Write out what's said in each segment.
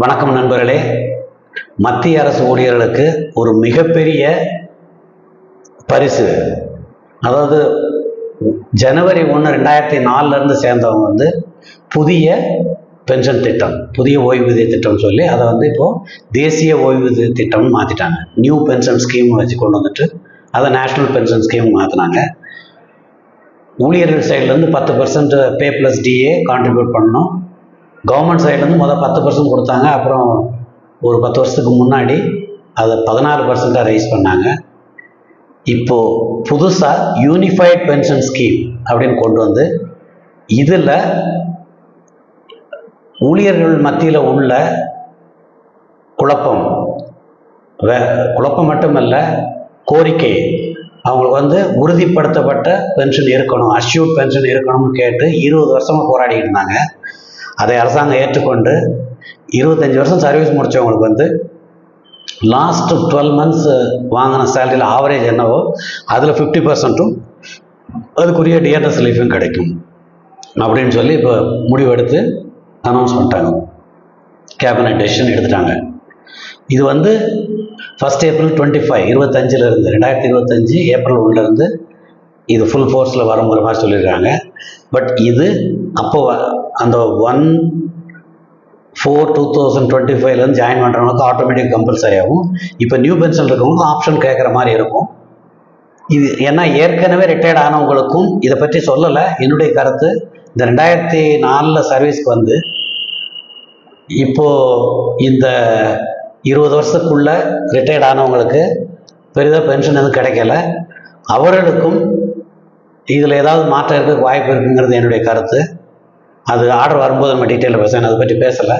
வணக்கம் நண்பர்களே. மத்திய அரசு ஊழியர்களுக்கு ஒரு மிகப்பெரிய பரிசு. அதாவது ஜனவரி ஒன்று ரெண்டாயிரத்தி நாலுலேருந்து சேர்ந்தவங்க வந்து புதிய பென்ஷன் திட்டம் புதிய ஓய்வூதிய திட்டம் சொல்லி அதை வந்து இப்போது தேசிய ஓய்வூதிய திட்டம்னு மாற்றிட்டாங்க நியூ பென்ஷன் ஸ்கீம் வச்சு கொண்டு வந்துட்டு அதை நேஷ்னல் பென்ஷன் ஸ்கீம் மாற்றினாங்க ஊழியர்கள் சைட்லேருந்து பத்து percent pay plus DA contribute பண்ணணும். கவர்மெண்ட் சைட்லேருந்து முதல் பத்து பர்சன்ட் கொடுத்தாங்க. அப்புறம் ஒரு பத்து வருஷத்துக்கு முன்னாடி அதை பதினாறு பர்சண்ட்டாக ரைஸ் பண்ணாங்க. இப்போது புதுசாக யூனிஃபைட் பென்ஷன் ஸ்கீம் அப்படின்னு கொண்டு வந்து இதில் ஊழியர்கள் மத்தியில் உள்ள குழப்பம். வே குழப்பம் மட்டுமல்ல கோரிக்கை. அவங்களுக்கு வந்து உறுதிப்படுத்தப்பட்ட பென்ஷன் இருக்கணும் அஷ்யூர்ட் பென்ஷன் இருக்கணும்னு கேட்டு இருபது வருஷமாக போராடிட்டு இருந்தாங்க. அதை அரசாங்கம் ஏற்றுக்கொண்டு இருபத்தஞ்சி வருஷம் சர்வீஸ் முடித்தவங்களுக்கு வந்து லாஸ்ட் டுவெல் மந்த்ஸ் வாங்கின சேலரியில் ஆவரேஜ் என்னவோ அதில் ஃபிஃப்டி பர்சன்ட்டும் அதுக்குரிய டிஎன்எஸ் ரிலீஃபும் கிடைக்கும். அப்படின்னு சொல்லி இப்போ முடிவெடுத்து அனௌன்ஸ் பண்ணிட்டாங்க. கேபினட் டெசிஷன் எடுத்துட்டாங்க. இது வந்து ஃபஸ்ட் ஏப்ரல் டுவெண்ட்டி ஃபைவ் இருபத்தஞ்சிலிருந்து ரெண்டாயிரத்தி இருபத்தஞ்சி ஏப்ரல் ஒன்றுலேருந்து இது ஃபுல் ஃபோர்ஸில் வருங்கிற மாதிரி சொல்லியிருக்காங்க. பட் இது அப்போ அந்த one four two thousand twenty ஃபைவ்லேருந்து ஜாயின் பண்ணுறவங்களுக்கு ஆட்டோமேட்டிக் கம்பல்சரி ஆகும். இப்போ நியூ பென்ஷன் இருக்கவங்களுக்கு ஆப்ஷன் கேட்குற மாதிரி இருக்கும். இது ஏன்னா ஏற்கனவே ரிட்டையர்ட் ஆனவங்களுக்கும் இதை பற்றி சொல்லலை. என்னுடைய கருத்து இந்த ரெண்டாயிரத்தி நாலில் சர்வீஸ்க்கு வந்து இப்போது இந்த இருபது வருஷத்துக்குள்ளே ரிட்டையர்ட் ஆனவங்களுக்கு பெரிதாக பென்ஷன் எதுவும் கிடைக்கல. அவர்களுக்கும் இதில் ஏதாவது மாற்றம் இருக்க வாய்ப்பு இருக்குங்கிறது என்னுடைய கருத்து. அது ஆர்டர் வரும்போது நம்ம டீட்டெயிலில் பேச அதை பற்றி பேசலை.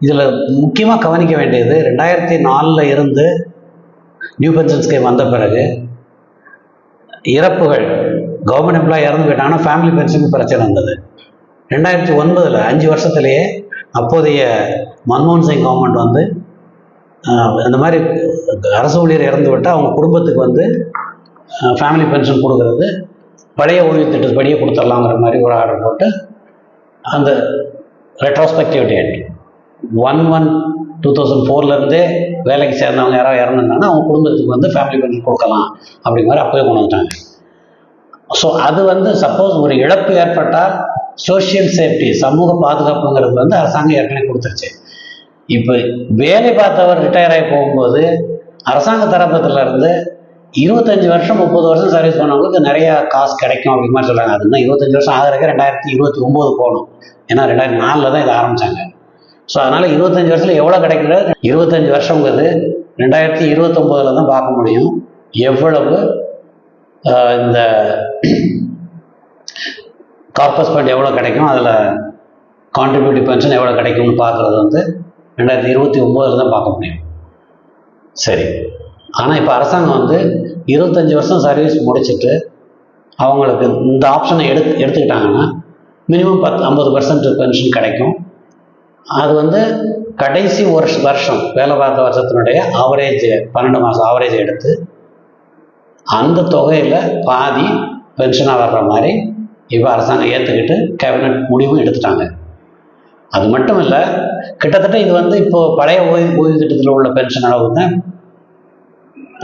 இதில் முக்கியமாக கவனிக்க வேண்டியது ரெண்டாயிரத்தி நாலில் இருந்து நியூ பென்ஷன் ஸ்கீம் வந்த பிறகு இறப்புகள் கவர்மெண்ட் எம்ப்ளாய் இறந்து போயிட்டாங்கன்னா ஃபேமிலி பென்ஷனுக்கு பிரச்சனை இருந்தது ரெண்டாயிரத்தி ஒன்பதில் அஞ்சு வருஷத்துலேயே அப்போதைய மன்மோகன் சிங் கவர்மெண்ட் வந்து அந்த மாதிரி அரசு ஊழியர் இறந்து விட்டால் அவங்க குடும்பத்துக்கு வந்து ஃபேமிலி பென்ஷன் கொடுக்கறது பழைய ஓய்வு திட்டப்படியே கொடுத்துடலாங்கிற மாதிரி ஒரு ஆர்டர் போட்டு அந்த retrospective date one one two thousand ஃபோர்லேருந்தே வேலைக்கு சேர்ந்தவங்க யாராவது இறந்துருந்தாங்கன்னா அவங்க குடும்பத்துக்கு வந்து ஃபேமிலி பென்ஷன் கொடுக்கலாம் அப்படிங்கிற மாதிரி அப்போவே கொண்டு வந்துட்டாங்க. ஸோ அது வந்து சப்போஸ் ஒரு இழப்பு ஏற்பட்டால் சோஷியல் சேஃப்டி சமூக பாதுகாப்புங்கிறது வந்து அரசாங்கம் ஏற்கனவே கொடுத்துருச்சு. இப்போ வேலை பார்த்தவர் ரிட்டையர் ஆகி போகும்போது அரசாங்க தரப்புல இருந்து இருபத்தஞ்சு வருஷம் முப்பது வருஷம் சர்வீஸ் பண்ணவங்களுக்கு நிறைய காசு கிடைக்கும் அப்படிங்கிற மாதிரி சொல்றாங்க. அது இன்னும் இருபத்தஞ்சு வருஷம் ஆகிறதுக்கு ரெண்டாயிரத்தி இருபத்தி ஒம்பது போகணும். ஏன்னா ரெண்டாயிரத்தி நாலில் தான் இதை ஆரம்பித்தாங்க ஸோ அதனால் இருபத்தஞ்சு வருஷத்தில் எவ்வளோ கிடைக்கிறது இருபத்தஞ்சு வருஷங்கிறது ரெண்டாயிரத்தி இருபத்தொம்போதில் தான் பார்க்க முடியும். எவ்வளவு இந்த கார்பஸ் ஃபண்ட் எவ்வளோ கிடைக்கும்? அதில் கான்ட்ரிபியூட்டிவ் பென்ஷன் எவ்வளோ கிடைக்கும்னு பார்க்குறது வந்து ரெண்டாயிரத்தி இருபத்தி ஒம்போதில் தான் பார்க்க முடியும். சரி. ஆனால் இப்போ அரசாங்கம் வந்து இருபத்தஞ்சி வருஷம் சர்வீஸ் முடிச்சிட்டு அவங்களுக்கு இந்த ஆப்ஷனை எடுத்து எடுத்துக்கிட்டாங்கன்னா மினிமம் பத்து ஐம்பது பர்சன்ட் பென்ஷன் கிடைக்கும். அது வந்து கடைசி ஒரு வருஷம் வேலை பார்த்த வருஷத்தினுடைய ஆவரேஜ் பன்னெண்டு மாதம் ஆவரேஜ் எடுத்து அந்த தொகையில் பாதி பென்ஷனாக வர்ற மாதிரி இப்போ அரசாங்கம் ஏற்றுக்கிட்டு கேபினட் முடிவும் எடுத்துட்டாங்க. அது மட்டும் இல்லை கிட்டத்தட்ட இது வந்து இப்போ பழைய ஓய்வு ஓய்வு திட்டத்தில் உள்ள பென்ஷன் அளவு தான்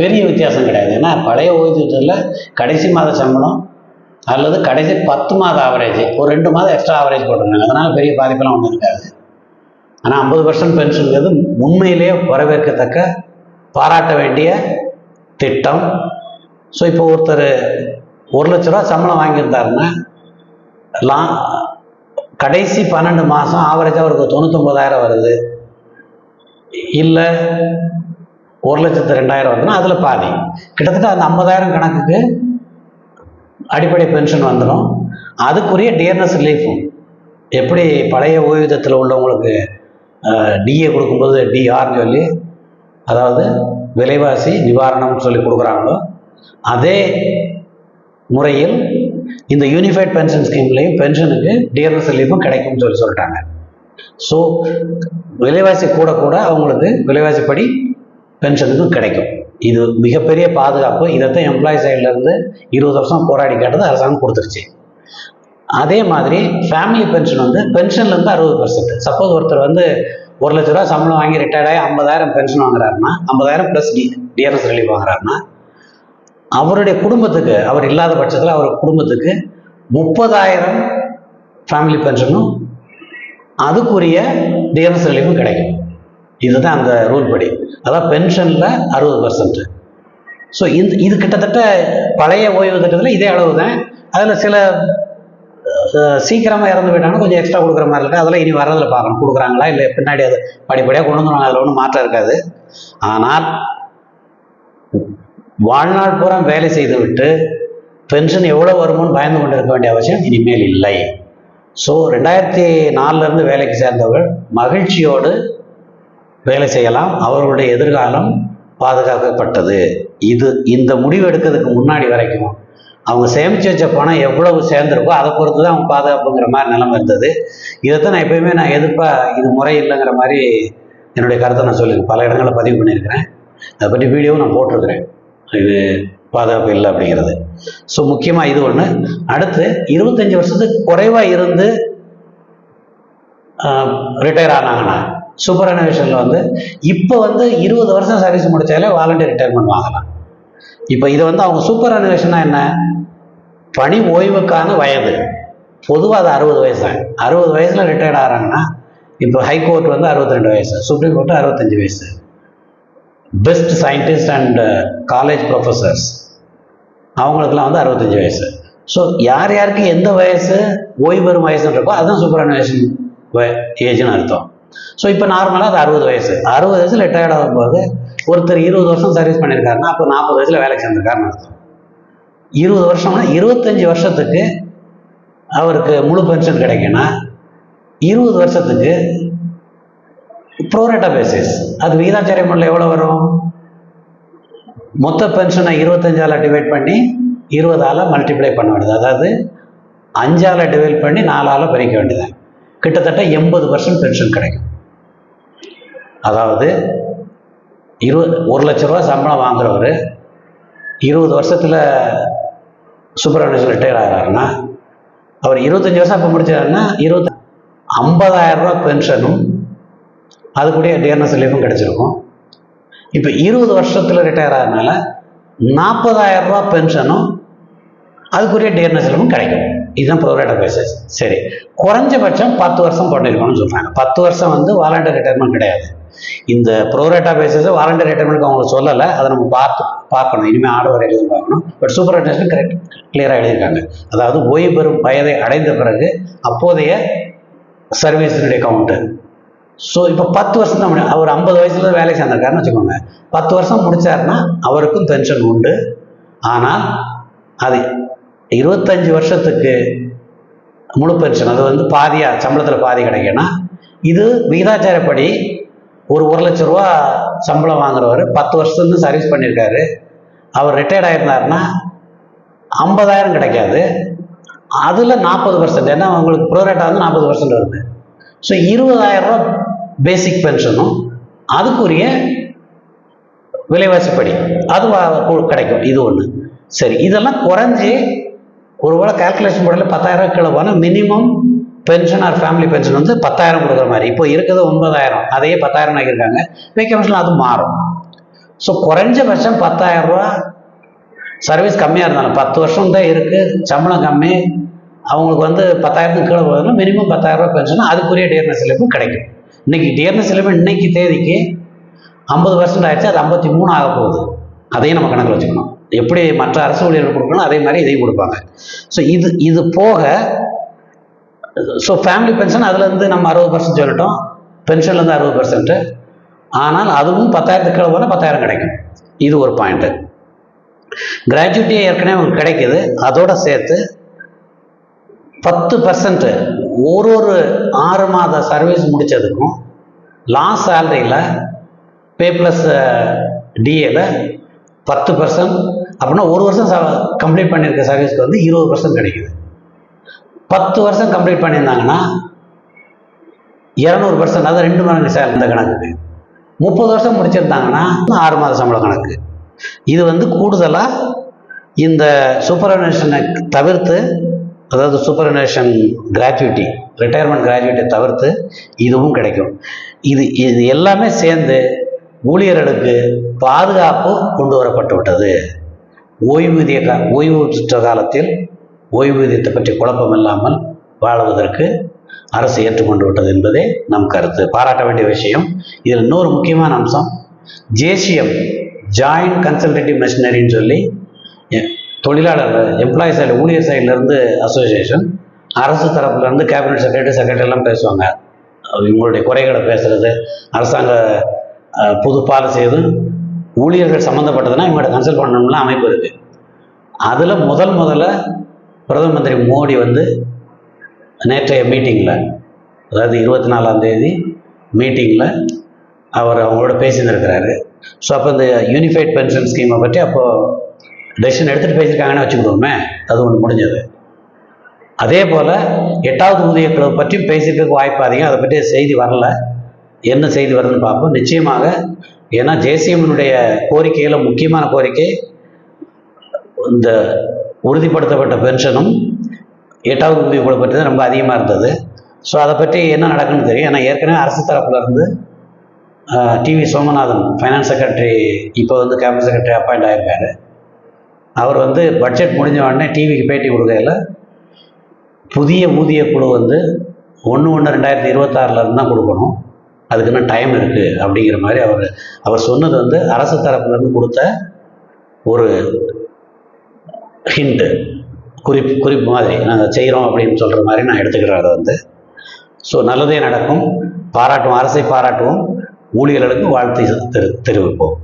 பெரிய வித்தியாசம் கிடையாது. ஏன்னா பழைய ஓய்வூதியத்தில் கடைசி மாத சம்பளம் அல்லது கடைசி பத்து மாத ஆவரேஜ் ஒரு ரெண்டு மாதம் எக்ஸ்ட்ரா ஆவரேஜ் போட்டிருந்தாங்க. அதனால் பெரிய பாதிப்பெல்லாம் ஒன்றும் இருக்காது. ஆனால் ஐம்பது பர்சன்ட் பென்ஷன்ங்கிறது உண்மையிலேயே வரவேற்கத்தக்க பாராட்ட வேண்டிய திட்டம். ஸோ இப்போ ஒருத்தர் ஒரு லட்ச ரூபா சம்பளம் வாங்கியிருந்தாருன்னா லா கடைசி பன்னெண்டு மாதம் ஆவரேஜாக அவருக்கு தொண்ணூத்தொம்பதாயிரம் வருது. இல்லை ஒரு லட்சத்து ரெண்டாயிரம் வருதுன்னா அதில் பாதி. கிட்டத்தட்ட அந்த ஐம்பதாயிரம் கணக்குக்கு அடிப்படை பென்ஷன் வந்துடும் அதுக்குரிய டியர்னஸ் ரிலீஃபும் எப்படி பழைய ஓய்வூதியத்தில் உள்ளவங்களுக்கு டிஏ கொடுக்கும்போது டிஆர்னு சொல்லி அதாவது விலைவாசி நிவாரணம்னு சொல்லி கொடுக்குறாங்களோ அதே முறையில் இந்த யூனிஃபைட் பென்ஷன் ஸ்கீம்லேயும் பென்ஷனுக்கு டிஎன்எஸ் ரிலீஃபும் கிடைக்கும்னு சொல்லி சொல்லிட்டாங்க. ஸோ விலைவாசி கூட கூட அவங்களுக்கு விலைவாசிப்படி பென்ஷனுக்கும் கிடைக்கும். இது மிகப்பெரிய பாதுகாப்பு. இதைத்தான் எம்ப்ளாய் சைட்லேருந்து இருபது வருஷம் போராடி கேட்டது அரசாங்கம் கொடுத்துருச்சு. அதே மாதிரி ஃபேமிலி பென்ஷன் வந்து பென்ஷன்லேருந்து அறுபது பர்சன்ட் சப்போஸ் ஒருத்தர் வந்து ஒரு லட்ச ரூபா சம்பளம் வாங்கி ரிட்டையர்ட் ஆகி ஐம்பதாயிரம் பென்ஷன் வாங்குறாருன்னா ஐம்பதாயிரம் ப்ளஸ் டி டிஆர்எஸ் ரிலீஃப் வாங்குறாருன்னா அவருடைய குடும்பத்துக்கு அவர் இல்லாத பட்சத்தில் அவர் குடும்பத்துக்கு முப்பதாயிரம் ஃபேமிலி பென்ஷனும் அதுக்குரிய டிஎன்எஸ் ரிலீஃபும் கிடைக்கும். இதுதான் அந்த ரூல் படி. அதான் பென்ஷனில் அறுபது பர்சன்ட் ஸோ இந்த இது கிட்டத்தட்ட பழைய ஓய்வு திட்டத்தில் இதே அளவு தான் அதில் சில சீக்கிரமாக இறந்து போயிட்டாங்கன்னா கொஞ்சம் எக்ஸ்ட்ரா கொடுக்குற மாதிரி இருக்குது அதெல்லாம் இனி வர்றதில் பார்க்கணும் கொடுக்குறாங்களா இல்லை பின்னாடி அது படிப்படியாக கொண்டு வந்துருவாங்க. அதில் ஒன்றும் மாற்றம் இருக்காது. ஆனால் வாழ்நாள் பூரா வேலை செய்து விட்டு பென்ஷன் எவ்வளோ வருமோன்னு பயந்து கொண்டு இருக்க வேண்டிய அவசியம் இனிமேல் இல்லை. ஸோ ரெண்டாயிரத்தி நாலுலேருந்து வேலைக்கு சேர்ந்தவர்கள் மகிழ்ச்சியோடு வேலை செய்யலாம். அவர்களுடைய எதிர்காலம் பாதுகாக்கப்பட்டது. இது இந்த முடிவு எடுக்கிறதுக்கு முன்னாடி வரைக்கும் அவங்க சேமித்து வச்ச பணம் எவ்வளவு சேர்ந்துருக்கோ அதை பொறுத்து தான் அவங்க பாதுகாப்புங்கிற மாதிரி நிலைமை இருந்தது. இதைத்தான் நான் எப்பயுமே நான் எதிர்ப்பா இது முறை இல்லைங்கிற மாதிரி என்னுடைய கருத்தை நான் சொல்லியிருக்கேன். பல இடங்களில் பதிவு பண்ணியிருக்கிறேன். அதை பற்றி வீடியோவும் நான் போட்டிருக்கிறேன். இது பாதுகாப்பு இல்லை அப்படிங்கிறது. ஸோ முக்கியமாக இது ஒன்று அடுத்து இருபத்தஞ்சி வருஷத்துக்கு குறைவாக இருந்து ரிட்டையர் ஆனாங்கன்னா சூப்பர் அனிவேஷனில் வந்து இப்போ வந்து இருபது வருஷம் சர்வீஸ் முடித்தாலே வாலண்டியர் ரிட்டையர்மெண்ட் வாங்கலாம். இப்போ இது வந்து அவங்க சூப்பர் அனிவேஷனா என்ன? பணி ஓய்வுக்கான வயது. பொதுவாக அது அறுபது வயசு தான். அறுபது வயசில் ரிட்டையர்ட் ஆகிறாங்கன்னா இப்போ ஹைகோர்ட் வந்து அறுபத்தி ரெண்டு வயசு சுப்ரீம் கோர்ட்டு அறுபத்தஞ்சு வயசு. Best scientist and college professors அவங்களுக்குலாம் வந்து அறுபத்தஞ்சு வயசு. ஸோ யார் யாருக்கு எந்த வயசு ஓய்வு பெறும் வயசுன்னு இருக்கோ அதுதான் சூப்பர் அனுவேஷன் ஏஜ்னு அர்த்தம். ஸோ இப்போ நார்மலாக அது அறுபது வயசு. அறுபது வயசில் ரிட்டையர்ட் ஆகும்போது ஒருத்தர் இருபது வருஷம் சர்வீஸ் பண்ணியிருக்காருன்னா அப்போ நாற்பது வயசில் வேலைக்கு சேர்ந்திருக்காருன்னு அர்த்தம். இருபது வருஷம்னா இருபத்தஞ்சி வருஷத்துக்கு அவருக்கு முழு பென்ஷன் கிடைக்குன்னா இருபது வருஷத்துக்கு ப்ரோரேட்டா பேசிஸ் அது விகிதாச்சாரிய முறையில் எவ்வளோ வரும்? மொத்த பென்ஷனை இருபத்தஞ்சால டிவைட் பண்ணி இருபதால் மல்டிப்ளை பண்ண வேண்டியது. அதாவது அஞ்சால் டிவைட் பண்ணி நாலால் பிரிக்க வேண்டியது. கிட்டத்தட்ட எண்பது பர்சன்ட் பென்ஷன் கிடைக்கும். அதாவது இருபது ஒரு லட்ச ரூபா சம்பளம் வாங்குறவர் இருபது வருஷத்தில் சூப்பர்வைசர் ரிட்டையர் ஆகிறாருன்னா அவர் இருபத்தஞ்சி வருஷம் அப்போ முடிச்சாருன்னா இருபத்தி ஐம்பதாயிரம் ரூபா பென்ஷனும் அதுக்குடைய டிஎன்எஸ் ரிலீஃபும் கிடச்சிருக்கும். இப்போ இருபது வருஷத்தில் ரிட்டையர் ஆகிறதுனால நாற்பதாயிரம் ரூபா பென்ஷனும் அதுக்குரிய டேர்னஸ் ரிலீஃபும் கிடைக்கும். இதுதான் ப்ரோரேட்டா பேசஸ் சரி. குறைஞ்சபட்சம் பத்து வருஷம் பண்ணியிருக்கணும்னு சொல்கிறாங்க பத்து வருஷம் வந்து வாலண்டர் ரிட்டைர்மெண்ட் கிடையாது. இந்த ப்ரோரேட்டா பேசஸ் வாலண்டர் ரிட்டைர்மெண்ட் அவங்க சொல்லலை. அதை நம்ம பார்த்து பார்க்கணும். இனிமேல் ஆர்டர் எழுதி பார்க்கணும். பட் சூப்பர் அட்டேஷன் கரெக்ட் கிளியராக எழுதியிருக்காங்க. அதாவது ஓய்வு பெறும் வயதை அடைந்த பிறகு அப்போதைய சர்வீஸினுடைய கவுண்ட்டு ஸோ இப்போ பத்து வருஷம் தான் அவர் ஐம்பது வயசுல வேலை சேர்ந்திருக்காருன்னு வச்சுக்கோங்க. பத்து வருஷம் முடிச்சாருன்னா அவருக்கும் பென்ஷன் உண்டு. ஆனால் அது இருபத்தஞ்சி வருஷத்துக்கு முழு பென்ஷன் அது வந்து பாதியாக சம்பளத்தில் பாதி கிடைக்குன்னா இது விகிதாச்சாரப்படி ஒரு ஒரு லட்ச ரூபா சம்பளம் வாங்குறவர் பத்து வருஷத்துலேருந்து சர்வீஸ் பண்ணியிருக்காரு. அவர் ரிட்டையர்ட் ஆயிருந்தாருன்னா ஐம்பதாயிரம் கிடைக்காது. அதில் நாற்பது பர்சன்ட் ஏன்னா அவங்களுக்கு ப்ரோரேட்டாக வந்து நாற்பது பர்சன்ட் வருது. ஸோ இருபதாயிரம் ரூபா பேசிக் பென்ஷனும் அதுக்குரிய விலைவாசிப்படி அது கிடைக்கும். இது ஒன்று சரி இதெல்லாம் குறைஞ்சி ஒருவேளை கால்குலேஷன் போடல பத்தாயிரம் கீழே போனால் minimum pension or family pension வந்து பத்தாயிரம் கொடுக்குற மாதிரி. இப்போ இருக்கிறது ஒன்பதாயிரம். அதையே பத்தாயிரம் ஆக்கியிருக்காங்க. பே அது மாறும். ஸோ குறைஞ்சபட்சம் பத்தாயிரம் ரூபா சர்வீஸ் கம்மியாக இருந்தாலும் பத்து வருஷம் தான் இருக்குது சம்பளம் கம்மி அவங்களுக்கு வந்து பத்தாயிரத்துக்கு கீழே போகுதுன்னா மினிமம் பத்தாயிரம் ரூபாய் பென்ஷன் அதுக்குரிய டிஎன்எஸ் இழப்பும் கிடைக்கும். இன்னைக்கு டிஎன்எஸ் இழப்பு இன்னைக்கு தேதிக்கு ஐம்பது பர்சன்ட் ஆயிடுச்சு அது ஐம்பத்தி மூணு ஆக போகுது. அதையும் நம்ம கணக்கில் வச்சுக்கணும். எப்படி மற்ற அரசு ஊழியர்கள் கொடுக்கணும் அதே மாதிரி இதையும் கொடுப்பாங்க. ஸோ இது இது போக ஸோ ஃபேமிலி பென்ஷன் அதுலேருந்து நம்ம அறுபது பர்சன்ட் சொல்லிட்டோம். பென்ஷன்லேருந்து அறுபது பர்சன்ட்டு ஆனால் அதுவும் பத்தாயிரத்துக்கு கீழே போனால் பத்தாயிரம் கிடைக்கும். இது ஒரு பாயிண்ட்டு கிராஜுவிட்டி ஏற்கனவே உங்களுக்கு கிடைக்குது. அதோட சேர்த்து பத்து பர்சன்ட் ஒரு ஒரு ஆறு மாத சர்வீஸ் முடித்ததுக்கும் லாஸ்ட் சேலரியில் பே ப்ளஸ் டிஏல பத்து பர்சன்ட் அப்படின்னா ஒரு வருஷம் கம்ப்ளீட் பண்ணியிருக்க சர்வீஸ்க்கு வந்து இருபது பர்சன்ட் கிடைக்குது. பத்து வருஷம் கம்ப்ளீட் பண்ணியிருந்தாங்கன்னா இரநூறு பர்சன்ட் அதாவது ரெண்டு மடங்கு சார் இந்த கணக்குக்கு. முப்பது வருஷம் முடிச்சிருந்தாங்கன்னா ஆறு மாத சம்பள கணக்கு. இது வந்து கூடுதலாக இந்த சூப்பர்வனேஷனை தவிர்த்து அதாவது சூப்பர்வனேஷன் கிராஜுவிட்டி ரிட்டையர்மெண்ட் கிராஜுவேட்டை தவிர்த்து இதுவும் கிடைக்கும். இது இது எல்லாமே சேர்ந்து ஊழியர்களுக்கு பாதுகாப்பு கொண்டு வரப்பட்டு விட்டது. ஓய்வூதிய கா ஓய்வு பெற்ற காலத்தில் ஓய்வூதியத்தை பற்றி குழப்பம் இல்லாமல் வாழ்வதற்கு அரசு ஏற்றுக்கொண்டு விட்டது என்பதே நம் கருத்து. பாராட்ட வேண்டிய விஷயம். இதில் இன்னொரு முக்கியமான அம்சம். ஜேசிஎம் ஜாயிண்ட் கன்சல்டேட்டிவ் மெஷினரின்னு சொல்லி தொழிலாளர் எம்ப்ளாயி சைடு ஊழியர் சைட்லேருந்து அசோசியேஷன் அரசு தரப்புலேருந்து கேபினட் செக்ரட்டரி செக்ரட்டரி எல்லாம் பேசுவாங்க. இவங்களுடைய குறைகளை பேசுறது அரசாங்க புது பாலிசி எதுவும் ஊழியர்கள் சம்மந்தப்பட்டதுன்னா இவங்கள்ட்ட கன்சல்ட் பண்ணணும்னு அமைப்பு இருக்குது அதில் முதல் முதல்ல பிரதம மந்திரி மோடி வந்து நேற்றைய மீட்டிங்கில் அதாவது இருபத்தி நாலாம் தேதி மீட்டிங்கில் அவர் அவங்களோட பேசியிருந்திருக்கிறாரு. ஸோ அப்போ இந்த யூனிஃபைட் பென்ஷன் ஸ்கீமை பற்றி அப்போது டெசிஷன் எடுத்துகிட்டு பேசியிருக்காங்கன்னு வச்சுக்கிடுவோமே அது ஒன்று முடிஞ்சது. அதே போல் எட்டாவது ஊதியக்குழு பற்றியும் பேசியிருக்க வாய்ப்பு அதிகம் அதை பற்றி செய்தி வரல. என்ன செய்தி வருதுன்னு பார்ப்போம். நிச்சயமாக ஏன்னா ஜேசிஎம்னுடைய கோரிக்கையில் முக்கியமான கோரிக்கை இந்த உறுதிப்படுத்தப்பட்ட பென்ஷனும் எட்டாவது ஊதியக்குழு பற்றி தான் ரொம்ப அதிகமாக இருந்தது. ஸோ அதை பற்றி என்ன நடக்குன்னு தெரியும். ஏன்னா ஏற்கனவே அரசு தரப்புலேருந்து டிவி சோமநாதன் ஃபைனான்ஸ் செக்ரட்டரி இப்போ வந்து கேபினட் செக்ரட்டரி அப்பாயிண்ட் ஆகியிருக்காரு அவர் வந்து பட்ஜெட் முடிஞ்ச உடனே டிவிக்கு பேட்டி கொடுக்கையில் புதிய ஊதிய குழு வந்து ஒன்று ஒன்று ரெண்டாயிரத்தி இருபத்தாறுலேருந்து தான் கொடுக்கணும். அதுக்கு இன்னும் டைம் இருக்குது அப்படிங்கிற மாதிரி அவர் அவர் சொன்னது வந்து அரசு தரப்புலேருந்து கொடுத்த ஒரு ஹிண்ட்டு குறிப்பு குறிப்பு மாதிரி. நாங்கள் செய்கிறோம் அப்படின்னு சொல்கிற மாதிரி நான் எடுத்துக்கிறேன் அதை வந்து. ஸோ நல்லதே நடக்கும். பாராட்டுவோம் அரசை பாராட்டுவோம். ஊழியர்களுக்கு வாழ்த்து தெரி தெரிவிப்போம்.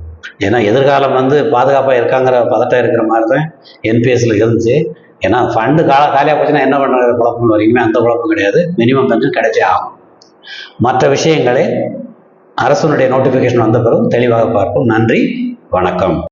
ஏன்னா எதிர்காலம் வந்து பாதுகாப்பாக இருக்காங்கிற பதட்டம் இருக்கிற மாதிரி தான் என்பிஎஸ்ல இருந்துச்சு. ஏன்னா ஃபண்டு கால காலியாக போச்சுன்னா என்ன பண்ணுற குழப்பம்னு வரைக்குமே அந்த குழப்பம் கிடையாது. மினிமம் பென்ஷன் கிடைச்சே ஆகும். மற்ற விஷயங்களை அரசனுடைய நோட்டிஃபிகேஷன் வந்த பிறகு தெளிவாக பார்ப்போம். நன்றி வணக்கம்.